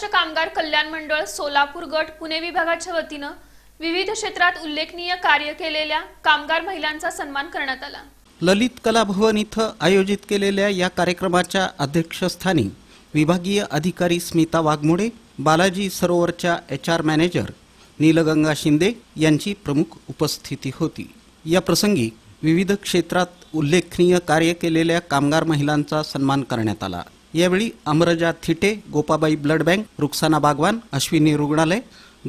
महाराष्ट्र कामगार कल्याण मंडळ सोलापूर गट पुणे विभागाच्या वतीनं विविध क्षेत्रात उल्लेखनीय कार्य केलेल्या कामगार महिलांचा सन्मान करण्यात आला. ललित कला भवन इथं आयोजित केलेल्या या कार्यक्रमाच्या अध्यक्षस्थानी विभागीय अधिकारी Smita Waghmode Balaji सरोवरच्या H R manager Nilganga Shinde यांची प्रमुख उपस्थिती होती. या प्रसंगी विविध क्षेत्रात उल्लेखनीय कार्य केलेल्या कामगार महिलांचा सन्मान करण्यात आला. यावेळी अमरजा थिटे गोपाबाई ब्लड बँक रुक्साना बागवान अश्विनी रुग्णालय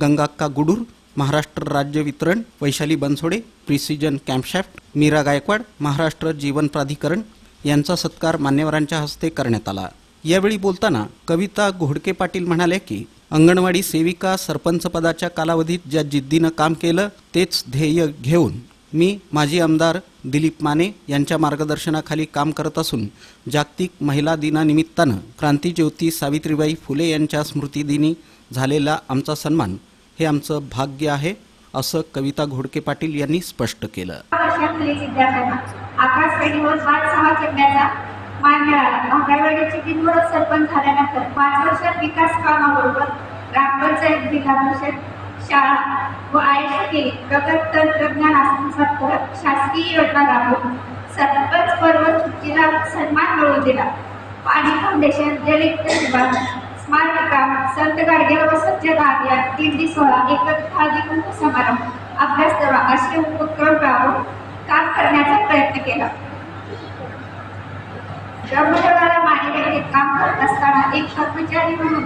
गंगाक्का गुडूर महाराष्ट्र राज्य वितरण वैशाली बनसोडे प्रिसिजन कॅम्पशॅफ्ट मीरा गायकवाड महाराष्ट्र जीवन प्राधिकरण यांचा सत्कार मान्यवरांच्या हस्ते करण्यात आला. यावेळी बोलताना कविता घोडके पाटील म्हणाले की अंगणवाडी सेविका सरपंच पदाच्या कालावधीत ज्या जिद्दीनं काम केलं तेच ध्येय घेऊन मी माजी आमदार दिलीप माने यांच्या मार्गदर्शनाखाली काम करत असून जागतिक महिला दिनानिमित्तानं क्रांतीज्योती सावित्रीबाई फुले यांच्या स्मृतिदिनी झालेला आमचा सन्मान हे आमचं भाग्य आहे असं कविता घोडके पाटील यांनी स्पष्ट केलं. मान मिळाला अंगणवाडीची बिनविरोध सरपंच झाल्यानंतर पाच वर्षात विकास कामाबरोबर ग्रामपंचायत जिल्हा परिषद शाळा व आयुष्य प्रगत तंत्रज्ञान करत शासकीय योजना राबवून सरपंच पर्व सुट्टीला सन्मान मिळवून दिला. पाणी फाउंडेशन जलयुक्त विभाग स्मार्ट काम संत गाडगे व स्वच्छता अभियान दिंडी सोहळा एकत्र हळदी समारंभ अभ्यास दौरा असे उपक्रम राबवून काम करण्याचा प्रयत्न केला. ब्रह्मदेवाला मानेव्यक्तीत काम करत असताना एक कर्मचारी म्हणून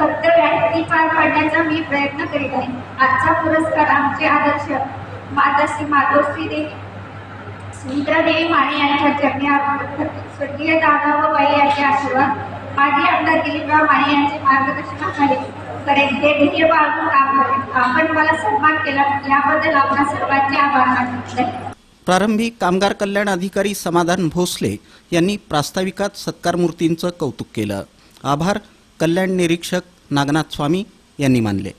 कर्तव्य ती पार पाडण्याचा मी प्रयत्न करीत आहे. आजचा पुरस्कार आमचे आदर्श माताश्री देवी माने यांच्या चरणी स्वर्गीय दादा व बाई यांचे आशीर्वाद. माजी आमदार दिलीपराव माने यांचे मार्गदर्शनाखाली हे ध्येय बाळगून काम आपण मला सन्मान केला. याबद्दल आपल्या सर्वांचे आभार प्रारंभी कामगार कल्याण अधिकारी समाधान भोसले यांनी प्रास्ताविकात सत्कार मूर्तींचं कौतुक केलं. आभार कल्याण निरीक्षक नागनाथ स्वामी यांनी मानले.